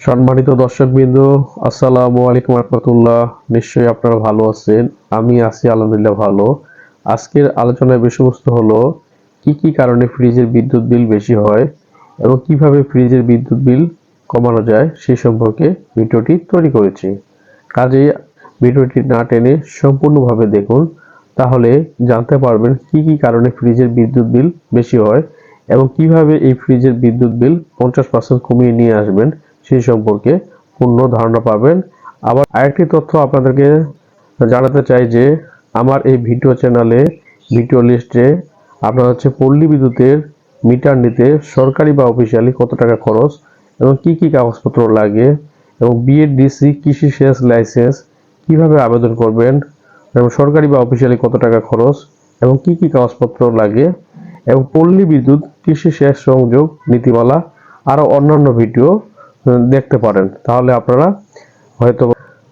সম্মানিত দর্শকবৃন্দ, আসসালামু আলাইকুম রহমতুল্লাহ। নিশ্চয়ই আপনারা ভালো আছেন, আমি আছি আলহামদুলিল্লাহ ভালো। আজকের আলোচনার বিষয়বস্তু হলো, কি কি কারণে ফ্রিজের বিদ্যুৎ বিল বেশি হয় এবং কীভাবে ফ্রিজের বিদ্যুৎ বিল কমানো যায় সে সম্পর্কে ভিডিওটি তৈরি করেছি। কাজেই ভিডিওটি না টেনে সম্পূর্ণভাবে দেখুন, তাহলে জানতে পারবেন কি কি কারণে ফ্রিজের বিদ্যুৎ বিল বেশি হয় এবং কীভাবে এই ফ্রিজের বিদ্যুৎ বিল পঞ্চাশ পার্সেন্ট কমিয়ে নিয়ে আসবেন সেই সম্পর্কে পূর্ণ ধারণা পাবেন। আবার আরেকটি তথ্য আপনাদেরকে জানাতে চাই যে, আমার এই ভিডিও চ্যানেলে ভিডিও লিস্টে আপনার হচ্ছে পল্লী বিদ্যুতের মিটার নিতে সরকারি বা অফিসিয়ালি কত টাকা খরচ এবং কি কি কাগজপত্র লাগে এবং বিএডিসি কৃষি সেচ লাইসেন্স কীভাবে আবেদন করবেন এবং সরকারি বা অফিসিয়ালি কত টাকা খরচ এবং কি কি কাগজপত্র লাগে এবং পল্লী বিদ্যুৎ কৃষি সেচ সংযোগ নীতিমালা আরও অন্যান্য ভিডিও দেখতে পারেন। তাহলে আপনারা হয়তো,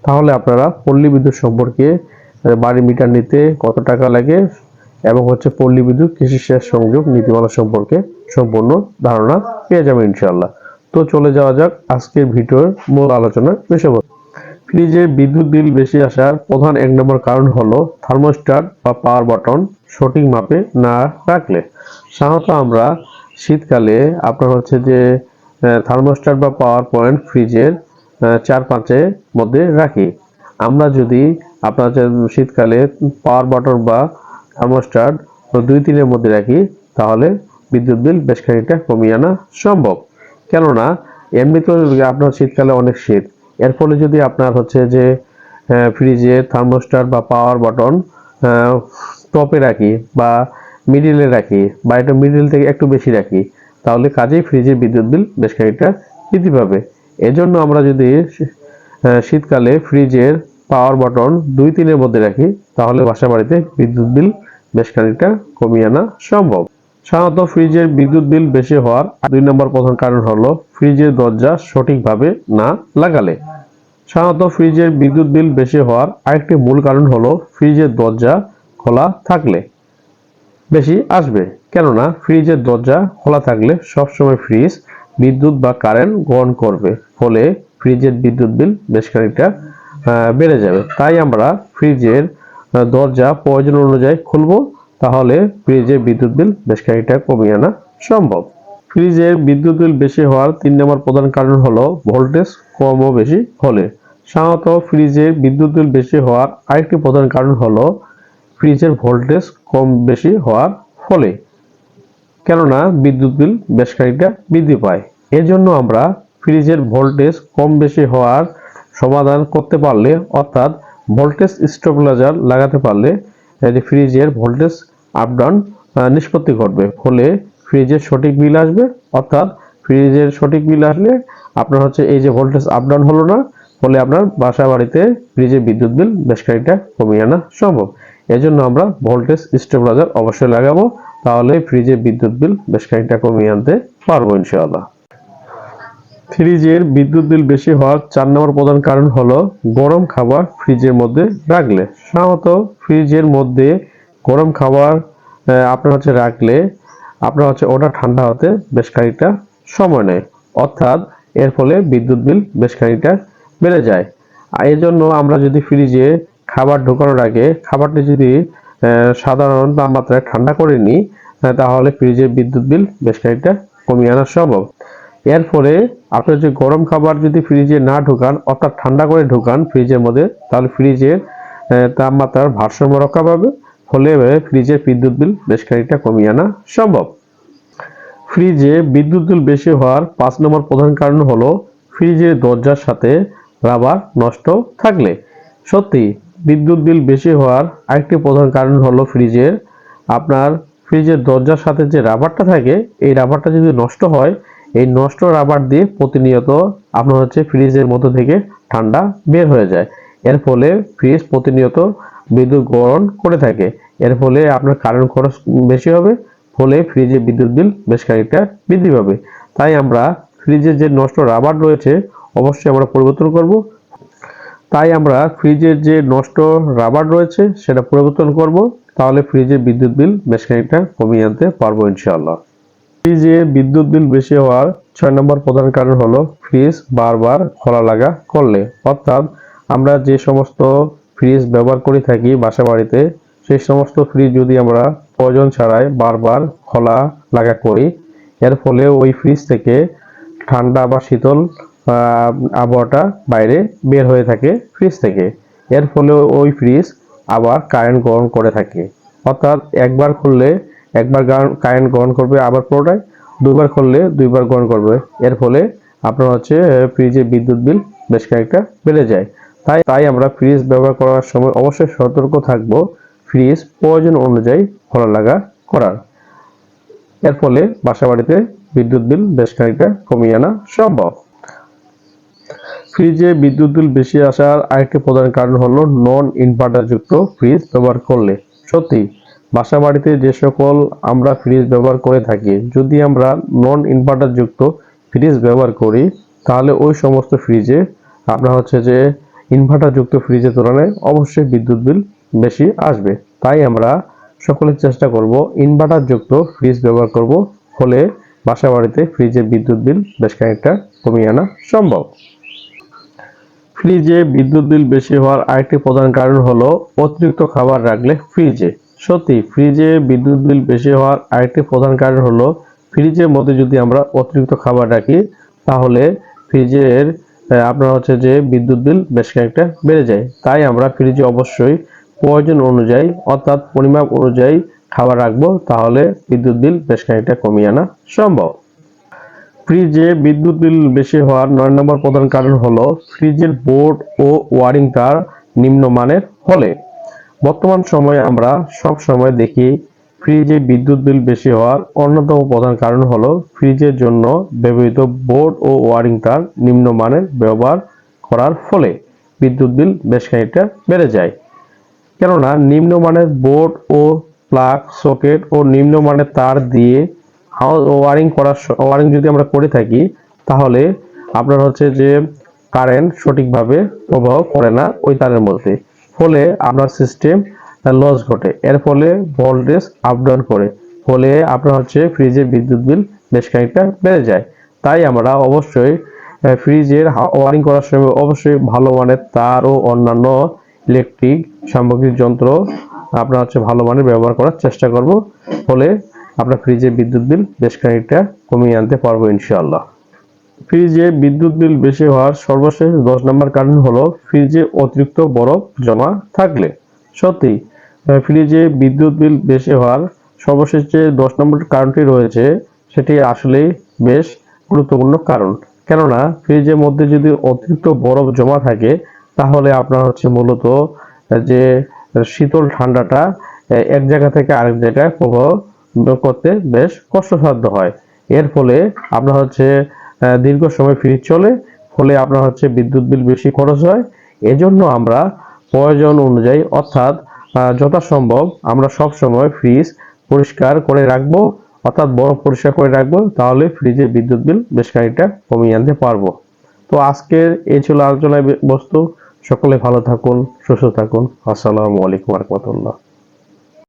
তাহলে আপনারা পল্লী বিদ্যুৎ সম্পর্কে বাড়ি মিটার নিতে কত টাকা লাগে এবং হচ্ছে পল্লী বিদ্যুৎ কৃষি সেচ সংযোগ নীতিমালা সম্পর্কে সম্পূর্ণ ধারণা পেয়ে যাবেন ইনশাল্লাহ তো চলে যাওয়া যাক আজকের ভিডিওর মূল আলোচনার বিষয়বস্তু। ফ্রিজে বিদ্যুৎ বিল বেশি আসার প্রধান এক নম্বর কারণ হলো থার্মোস্টার বা পাওয়ার বাটন সঠিক মাপে না রাখলে। সাধারণত আমরা শীতকালে আপনার হচ্ছে যে থার্মোস্টার বা পাওয়ার পয়েন্ট ফ্রিজের চার পাঁচের মধ্যে রাখি। আমরা যদি আপনার শীতকালে পাওয়ার বাটন বা থার্মোস্টার দুই তিনের মধ্যে রাখি, তাহলে বিদ্যুৎ বিল বেশ খানিকটা কমিয়ে আনা সম্ভব। কেননা এমনিতেও আপনার শীতকালে অনেক শীত। এর ফলে যদি আপনার হচ্ছে যে ফ্রিজে থার্মোস্টার বা পাওয়ার বাটন টপে রাখি বা মিডিলে রাখি বা এটা মিডিল থেকে একটু বেশি রাখি তাহলে কাজেই ফ্রিজের বিদ্যুৎ বিল বেশ খানিকটা বৃদ্ধি পাবে। এজন্য আমরা যদি শীতকালে ফ্রিজের পাওয়ার বাটন দুই তিনের মধ্যে রাখি, তাহলে বাসা বাড়িতে বিদ্যুৎ বিল বেশ খানিকটা কমিয়ে আনা সম্ভব। সাধারণত ফ্রিজের বিদ্যুৎ বিল বেশি হওয়ার দুই নম্বর প্রধান কারণ হলো ফ্রিজের দরজা সঠিকভাবে না লাগালে। সাধারণত ফ্রিজের বিদ্যুৎ বিল বেশি হওয়ার আরেকটি মূল কারণ হলো ফ্রিজের দরজা খোলা থাকলে বেশি আসবে। কেননা ফ্রিজের দরজা খোলা থাকলে সবসময় ফ্রিজ, বিদ্যুৎ বা কারেন্ট গ্রহণ করবে, ফলে ফ্রিজের বিদ্যুৎ বিল বেশ খানিকটা বেড়ে যাবে। তাই আমরা ফ্রিজের দরজা প্রয়োজন অনুযায়ী খুলবো, তাহলে ফ্রিজের বিদ্যুৎ বিল বেশ খানিকটা কমিয়ে আনা সম্ভব। ফ্রিজের বিদ্যুৎ বিল বেশি হওয়ার তিন নম্বর প্রধান কারণ হলো ভোল্টেজ কম ও বেশি হলে। সাধারণত ফ্রিজের বিদ্যুৎ বিল বেশি হওয়ার আরেকটি প্রধান কারণ হলো ফ্রিজের ভোল্টেজ কম বেশি হওয়ার ফলে। কেননা বিদ্যুৎ বিল বেশ খানিকটা বৃদ্ধি পায়। এজন্য আমরা ফ্রিজের ভোল্টেজ কম বেশি হওয়ার সমাধান করতে পারলে, অর্থাৎ ভোল্টেজ স্টেবিলাইজার লাগাতে পারলে যে ফ্রিজের ভোল্টেজ আপ ডাউন নিষ্পত্তি ঘটবে। ফলে ফ্রিজের সঠিক বিল আসবে, অর্থাৎ ফ্রিজের সঠিক বিল আসলে আপনার হচ্ছে এই যে ভোল্টেজ আপ ডাউন হলো না, ফলে আপনার বাসা বাড়িতে ফ্রিজের বিদ্যুৎ বিল বেশ খানিকটা কমিয়ে আনা সম্ভব। এজন্য আমরা ভোল্টেজ স্টেবিলাইজার অবশ্যই লাগাবো। তাহলে ফ্রিজের বিদ্যুৎ বিল বেশ খানিকটা কমিয়ে আনতে পারব ইনশাআল্লাহ। ফ্রিজের বিদ্যুৎ বিল বেশি হওয়ার চার নম্বর প্রধান কারণ হলো গরম খাবার ফ্রিজের মধ্যে রাখলে। সাধারণত ফ্রিজের মধ্যে গরম খাবার আপনার হচ্ছে রাখলে আপনার হচ্ছে ওটা ঠান্ডা হতে বেশ খানিকটা সময় নেয়। অর্থাৎ এর ফলে বিদ্যুৎ বিল বেশ খানিকটা বেড়ে যায়। এই জন্য আমরা যদি ফ্রিজে খাবার ঢোকানোর আগে খাবারটি যদি সাধারণ তাপমাত্রায় ঠান্ডা করে নিই তাহলে ফ্রিজের বিদ্যুৎ বিল বেশ খানিকটা কমিয়ে আনা সম্ভব। এর ফলে আপনার যে গরম খাবার যদি ফ্রিজে না ঢোকান, অর্থাৎ ঠান্ডা করে ঢোকান ফ্রিজের মধ্যে, তাহলে ফ্রিজের তাপমাত্রার ভারসাম্য রক্ষা পাবে। ফলে ফ্রিজের বিদ্যুৎ বিল বেশ খানিকটা কমিয়ে আনা সম্ভব। ফ্রিজে বিদ্যুৎ বিল বেশি হওয়ার পাঁচ নম্বর প্রধান কারণ হলো, ফ্রিজের দরজার সাথে রাবার নষ্ট থাকলে। সত্যি বিদ্যুৎ বিল বেশি হওয়ার আরেকটি প্রধান কারণ হলো ফ্রিজের। আপনার ফ্রিজের দরজার সাথে যে রাবারটা থাকে, এই রাবারটা যদি নষ্ট হয়, এই নষ্ট রাবার দিয়ে প্রতিনিয়ত আপনার হচ্ছে ফ্রিজের মধ্যে থেকে ঠান্ডা বের হয়ে যায়। এর ফলে ফ্রিজ প্রতিনিয়ত বিদ্যুৎ গ্রহণ করে থাকে। এর ফলে আপনার কারেন্ট খরচ বেশি হবে, ফলে ফ্রিজে বিদ্যুৎ বিল বেশ খানিকটা বৃদ্ধি পাবে। তাই আমরা ফ্রিজে যে নষ্ট রাবার রয়েছে, অবশ্যই আমরা পরিবর্তন করব। তাই আমরা ফ্রিজের যে নষ্ট রাবার রয়েছে, সেটা পরিবর্তন করব। তাহলে ফ্রিজের বিদ্যুৎ বিল বেশ খানিকটা কমিয়ে আনতে পারব ইনশাআল্লাহ। ফ্রিজে বিদ্যুৎ বিল বেশি হওয়ার ছয় নম্বর প্রধান কারণ হলো ফ্রিজ বারবার খোলা লাগা করলে। অর্থাৎ আমরা যে সমস্ত ফ্রিজ ব্যবহার করে থাকি বাসা বাড়িতে সেই সমস্ত ফ্রিজ যদি আমরা প্রয়োজন ছাড়াই বারবার খোলা লাগা করি, এর ফলে ওই ফ্রিজ থেকে ঠান্ডা বা শীতল আবহাওয়াটা বাইরে বের হয়ে থাকে ফ্রিজ থেকে। এর ফলে ওই ফ্রিজ আবার কারেন্ট গ্রহণ করে থাকে। অর্থাৎ একবার খুললে একবার কারেন্ট গ্রহণ করবে, আবার পুরোটাই দুইবার খুললে দুইবার গ্রহণ করবে। এর ফলে আপনার হচ্ছে ফ্রিজে বিদ্যুৎ বিল বেশ খানিকটা বেড়ে যায়। তাই তাই আমরা ফ্রিজ ব্যবহার করার সময় অবশ্যই সতর্ক থাকব ফ্রিজ প্রয়োজন অনুযায়ী খোলা লাগা করার। এর ফলে বাসা বাড়িতে বিদ্যুৎ বিল বেশ খানিকটা কমিয়ে আনা সম্ভব। ফ্রিজে বিদ্যুৎ বিল বেশি আসার আরেকটি প্রধান কারণ হলো নন ইনভার্টার যুক্ত ফ্রিজ ব্যবহার করলে। সত্যি বাসা বাড়িতে যে সকল আমরা ফ্রিজ ব্যবহার করে থাকি, যদি আমরা নন ইনভার্টার যুক্ত ফ্রিজ ব্যবহার করি, তাহলে ওই সমস্ত ফ্রিজে আপনার হচ্ছে যে ইনভার্টার যুক্ত ফ্রিজের তুলনায় অবশ্যই বিদ্যুৎ বিল বেশি আসবে। তাই আমরা সকলে চেষ্টা করব ইনভার্টার যুক্ত ফ্রিজ ব্যবহার করব ফলে বাসা বাড়িতে ফ্রিজের বিদ্যুৎ বিল বেশ খানিকটা কমিয়ে আনা সম্ভব। ফ্রিজে বিদ্যুৎ বিল বেশি হওয়ার আরেকটি প্রধান কারণ হলো অতিরিক্ত খাবার রাখলে ফ্রিজে। সত্যি, ফ্রিজে বিদ্যুৎ বিল বেশি হওয়ার আরেকটি প্রধান কারণ হলো ফ্রিজের মধ্যে যদি আমরা অতিরিক্ত খাবার রাখি, তাহলে ফ্রিজের আপনার হচ্ছে যে বিদ্যুৎ বিল বেশ খানিকটা বেড়ে যায়। তাই আমরা ফ্রিজে অবশ্যই প্রয়োজন অনুযায়ী, অর্থাৎ পরিমাপ অনুযায়ী খাবার রাখব, তাহলে বিদ্যুৎ বিল বেশ খানিকটা কমিয়ে আনা সম্ভব। ফ্রিজে বিদ্যুৎ বিল বেশি হওয়ার নয় নম্বর প্রধান কারণ হলো ফ্রিজের বোর্ড ও ওয়ারিং তার নিম্নমানের হলে। বর্তমান সময়ে আমরা সব সময় দেখি ফ্রিজে বিদ্যুৎ বিল বেশি হওয়ার অন্যতম প্রধান কারণ হলো ফ্রিজের জন্য ব্যবহৃত বোর্ড ও ওয়ারিং তার নিম্নমানের ব্যবহার করার ফলে বিদ্যুৎ বিল বেশ খানিকটা বেড়ে যায়। কেননা নিম্নমানের বোর্ড ও প্লাগ সকেট ও নিম্নমানের তার দিয়ে ওয়ারিং করার ওয়ারিং যদি আমরা করে থাকি, তাহলে আপনার হচ্ছে যে কারেন্ট সঠিকভাবে প্রবাহ করে না ওই তারের মধ্যে। ফলে আপনার সিস্টেম লস ঘটে। এর ফলে ভোল্টেজ আপ ডাউন করে। ফলে আপনার হচ্ছে ফ্রিজে বিদ্যুৎ বিল বেশ খানিকটা বেড়ে যায়। তাই আমরা অবশ্যই ফ্রিজের ওয়ারিং করার সময় অবশ্যই ভালো মানের তার ও অন্যান্য ইলেকট্রিক সামগ্রিক যন্ত্র আপনার হচ্ছে ভালো মানের ব্যবহার করার চেষ্টা করব। ফলে আপনার ফ্রিজে বিদ্যুৎ বিল বেশ খানিকটা কমিয়ে আনতে পারব ইনশাআল্লাহ। ফ্রিজে বিদ্যুৎ বিল বেশি হওয়ার সর্বশেষ দশ নম্বর কারণ হলো ফ্রিজে অতিরিক্ত বরফ জমা থাকলে। সত্যি ফ্রিজে বিদ্যুৎ বিল বেশি হওয়ার সর্বশেষ যে দশ নম্বর কারণটি রয়েছে, সেটি আসলে বেশ গুরুত্বপূর্ণ কারণ। কেননা ফ্রিজের মধ্যে যদি অতিরিক্ত বরফ জমা থাকে, তাহলে আপনার হচ্ছে মূলত যে শীতল ঠান্ডাটা এক জায়গা থেকে আরেক জায়গায় প্রবাহ করতে বেশ কষ্টসাধ্য হয়। এর ফলে আপনার হচ্ছে দীর্ঘ সময় ফ্রিজ চলে, ফলে আপনার হচ্ছে বিদ্যুৎ বিল বেশি খরচ হয়। এজন্য আমরা প্রয়োজন অনুযায়ী, অর্থাৎ যথাসম্ভব আমরা সব সময় ফ্রিজ পরিষ্কার করে রাখব, অর্থাৎ বরফ পরিষ্কার করে রাখব, তাহলে ফ্রিজে বিদ্যুৎ বিল বেশ খানিকটা কমিয়ে আনতে পারব। তো আজকের এই ছিল আলোচনায় বস্তু। সকলে ভালো থাকুন, সুস্থ থাকুন। আসসালামু আলাইকুম রহমতুল্লাহ।